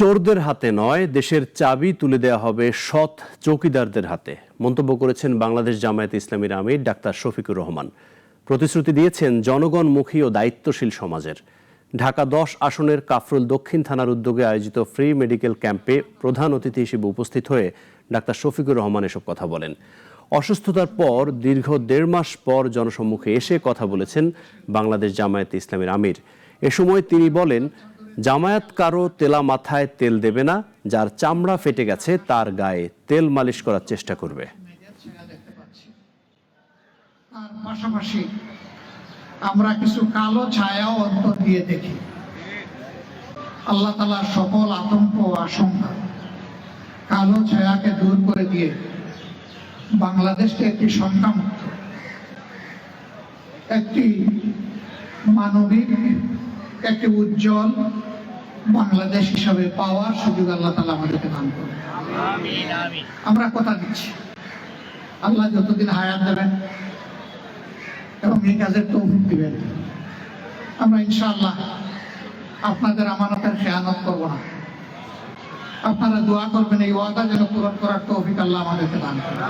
চোরদের হাতে নয়, দেশের চাবি তুলে দেওয়া হবে সৎ চৌকিদারদের হাতে। মন্তব্য করেছেন বাংলাদেশ জামায়াত ইসলামীর আমির ডাক্তার শফিকুর রহমান। প্রতিশ্রুতি দিয়েছেন জনগণমুখী ও দায়িত্বশীল সমাজের। ঢাকা দশ আসনের কাফরুল দক্ষিণ থানার উদ্যোগে আয়োজিত ফ্রি মেডিকেল ক্যাম্পে প্রধান অতিথি হিসেবে উপস্থিত হয়ে ডাক্তার শফিকুর রহমান এসব কথা বলেন। অসুস্থতার পর দীর্ঘ দেড় মাস পর জনসম্মুখে এসে কথা বলেছেন বাংলাদেশ জামায়াত ইসলামীর আমির। এ সময় তিনি বলেন জামায়াত কারও তেলা মাথায় তেল দেবে না, যার চামড়া ফেটে গেছে তার গায়ে তেল মালিশ করার চেষ্টা করবে। পাশাপাশি আমরা কিছু কালো ছায়াও অন্তর দিয়ে দেখি। আল্লাহ তালার সকল আতঙ্ক আশঙ্কা কালো ছায়াকে দূর করে দিয়ে বাংলাদেশকে একটি সংখ্যামুক্ত, একটি মানবিক, একটি উজ্জ্বল বাংলাদেশ হিসাবে পাওয়ার সুযোগ আল্লাহ তালা আমাদেরকে দান করে আমরা কথা দিচ্ছি। আল্লাহ যতদিন হায়াত দেবেন এবং এই কাজের তৌফিক দিবেন আমরা ইনশাআল্লাহ আপনাদের আমানতের খেয়ানত করব না। আপনারা দোয়া করবেন এই ওয়াদা যেন পূরণ করার তৌফিক আল্লাহ আমাদেরকে দান করেন।